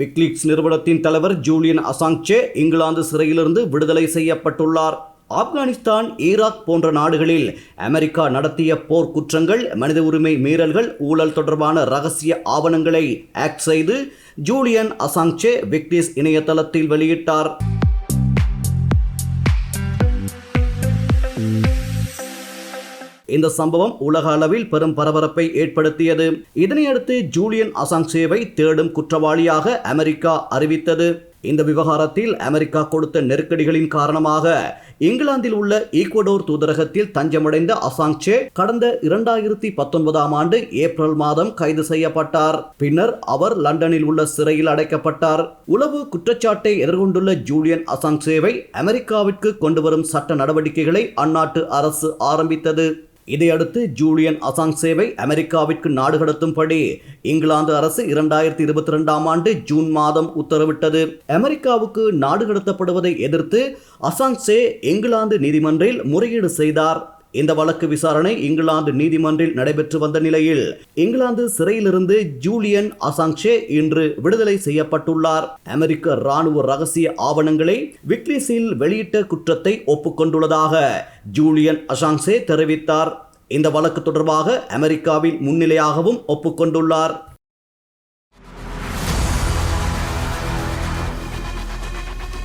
விக்லீக்ஸ் நிறுவனத்தின் தலைவர் ஜூலியன் அசாங்சே இங்கிலாந்து சிறையிலிருந்து விடுதலை செய்யப்பட்டுள்ளார். ஆப்கானிஸ்தான் ஈராக் போன்ற நாடுகளில் அமெரிக்கா நடத்திய போர் குற்றங்கள் மனித உரிமை மீறல்கள் ஊழல் தொடர்பான ரகசிய ஆவணங்களை ஆக்ட் செய்து ஜூலியன் அசாங்சே விக்டிஸ் இணையதளத்தில் வெளியிட்டார். இந்த சம்பவம் உலக அளவில் பெரும் பரபரப்பை ஏற்படுத்தியது. இதனையடுத்து ஜூலியன் அசாங்சேவை தேடும் குற்றவாளியாக அமெரிக்கா அறிவித்தது. இந்த விவகாரத்தில் அமெரிக்கா கொடுத்த நெருக்கடிகளின் காரணமாக இங்கிலாந்தில் உள்ள ஈக்வடோர் தூதரகத்தில் தஞ்சமடைந்த அசாங்சே கடந்த இரண்டாயிரத்தி பத்தொன்பதாம் ஆண்டு ஏப்ரல் மாதம் கைது செய்யப்பட்டார். பின்னர் அவர் லண்டனில் உள்ள சிறையில் அடைக்கப்பட்டார். உளவு குற்றச்சாட்டை எதிர்கொண்டுள்ள ஜூலியன் அசாங்சேவை அமெரிக்காவிற்கு கொண்டு வரும் சட்ட நடவடிக்கைகளை அந்நாட்டு அரசு ஆரம்பித்தது. இதையடுத்து ஜூலியன் அசாங் சேவை அமெரிக்காவிற்கு நாடு கடத்தும்படி இங்கிலாந்து அரசு இரண்டாயிரத்தி இருபத்தி ரெண்டாம் ஆண்டு ஜூன் மாதம் உத்தரவிட்டது. அமெரிக்காவுக்கு நாடு கடத்தப்படுவதை எதிர்த்து அசாங்சே இங்கிலாந்து நீதிமன்றில் முறையீடு செய்தார். இந்த வழக்கு விசாரணை இங்கிலாந்து நீதிமன்றில் நடைபெற்று வந்த நிலையில் இங்கிலாந்து சிறையிலிருந்து ஜூலியன் அசாங்ஷே இன்று விடுதலை செய்யப்பட்டுள்ளார். அமெரிக்க ராணுவ ரகசிய ஆவணங்களை விக்லிஸில் வெளியிட்ட குற்றத்தை ஒப்புக்கொண்டுள்ளதாக ஜூலியன் அசாங்ஷே தெரிவித்தார். இந்த வழக்கு தொடர்பாக அமெரிக்காவில் முன்னிலையாகவும் ஒப்புக்கொண்டுள்ளார்.